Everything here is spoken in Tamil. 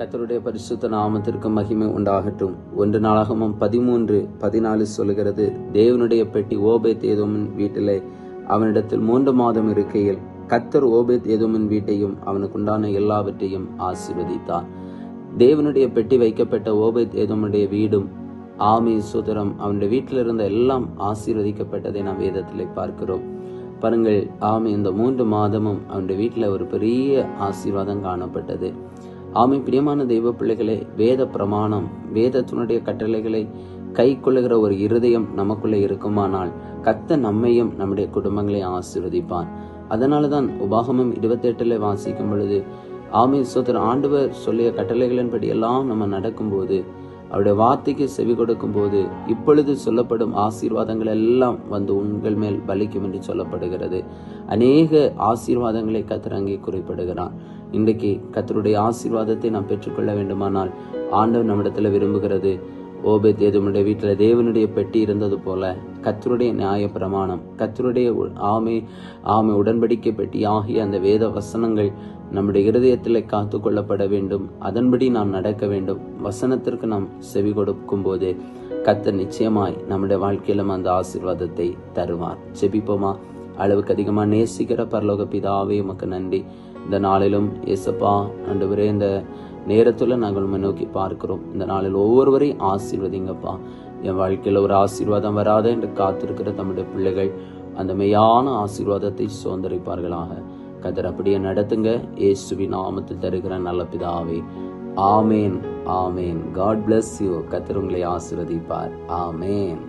கத்தருடைய பரிசுத்த நாமத்திற்கு மகிமை உண்டாகட்டும். ஒன்று நாளாகமும் பதிமூன்று பதினாலு சொல்லுகிறது தேவனுடைய பெட்டி ஓபேத் ஏதோமின் வீட்டிலே அவனிடத்தில் மூன்று மாதம் இருக்கையில் கத்தர் ஓபேத் ஏதோமின் வீட்டையும் அவனுக்கு உண்டான எல்லாவற்றையும் ஆசீர்வதித்தார். தேவனுடைய பெட்டி வைக்கப்பட்ட ஓபேத் ஏதோமுடைய வீடும் ஆமி சுதரம் அவனுடைய வீட்டில் இருந்த எல்லாம் ஆசீர்வதிக்கப்பட்டதை நாம் வேதத்திலே பார்க்கிறோம். பாருங்கள் ஆமி இந்த மூன்று மாதமும் அவனுடைய வீட்டில் ஒரு பெரிய ஆசீர்வாதம் காணப்பட்டது. ஆமை பிரியமான தெய்வ பிள்ளைகளே வேத பிரமாணம் வேதத்தினுடைய கட்டளைகளை கை கொள்ளுகிற ஒரு இருதயம் நமக்குள்ளே இருக்குமானால் கத்த நம்மையும் நம்முடைய குடும்பங்களை ஆசீர்வதிப்பான் அதனால தான் உபாகமம் இருபத்தி எட்டுல வாசிக்கும் பொழுது ஆமை சோதர் ஆண்டவர் சொல்லிய கட்டளைகளின்படி எல்லாம் நம்ம நடக்கும்போது அவருடைய வார்த்தைக்கு செவி கொடுக்கும் போது இப்பொழுது சொல்லப்படும் ஆசீர்வாதங்கள் எல்லாம் வந்து உங்கள் மேல் பலிக்கும் என்று சொல்லப்படுகிறது. அநேக ஆசீர்வாதங்களை கத்தர் குறிப்பிடுகிறான் இன்றைக்கு கத்தருடைய ஆசீர்வாதத்தை நாம் பெற்றுக்கொள்ள வேண்டுமானால் ஆண்டவர் நம்மிடத்தில் விரும்புகிறது. ஓபேத் ஏதுமுடைய வீட்டில் தேவனுடைய பெட்டி இருந்தது போல கத்தருடைய நியாய பிரமாணம் கத்தருடைய உ- ஆமை ஆமை உடன்படிக்கை பெட்டி ஆகிய அந்த வேத வசனங்கள் நம்முடைய இருதயத்தில் காத்து கொள்ளப்பட வேண்டும். அதன்படி நாம் நடக்க வேண்டும். வசனத்திற்கு நாம் செவி கொடுக்கும் போது கத்தர் நிச்சயமாய் நம்முடைய வாழ்க்கையிலும் அந்த ஆசீர்வாதத்தை தருவார். செபிப்போமா அளவுக்கு அதிகமாக நேசிக்கிற பரலோக பிதாவே உமக்கு நன்றி. இந்த நாளிலும் ஏசப்பா ஆண்டவரே இந்த நேரத்தில் நாங்கள் உண்மை நோக்கி பார்க்கிறோம். இந்த நாளில் ஒவ்வொருவரையும் ஆசீர்வதிங்கப்பா. என் வாழ்க்கையில் ஒரு ஆசீர்வாதம் வராத என்று காத்திருக்கிற தம்முடைய பிள்ளைகள் அந்த மெய்யான ஆசீர்வாதத்தை சுதந்திரிப்பார்களாக. கதர் அப்படியே நடத்துங்க. ஏசுவி நாமத்தில் தருகிற நல்ல பிதாவே. ஆமேன் ஆமேன். காட் பிளஸ் யூ கத்தர் உங்களை ஆசீர்வதிப்பார். ஆமேன்.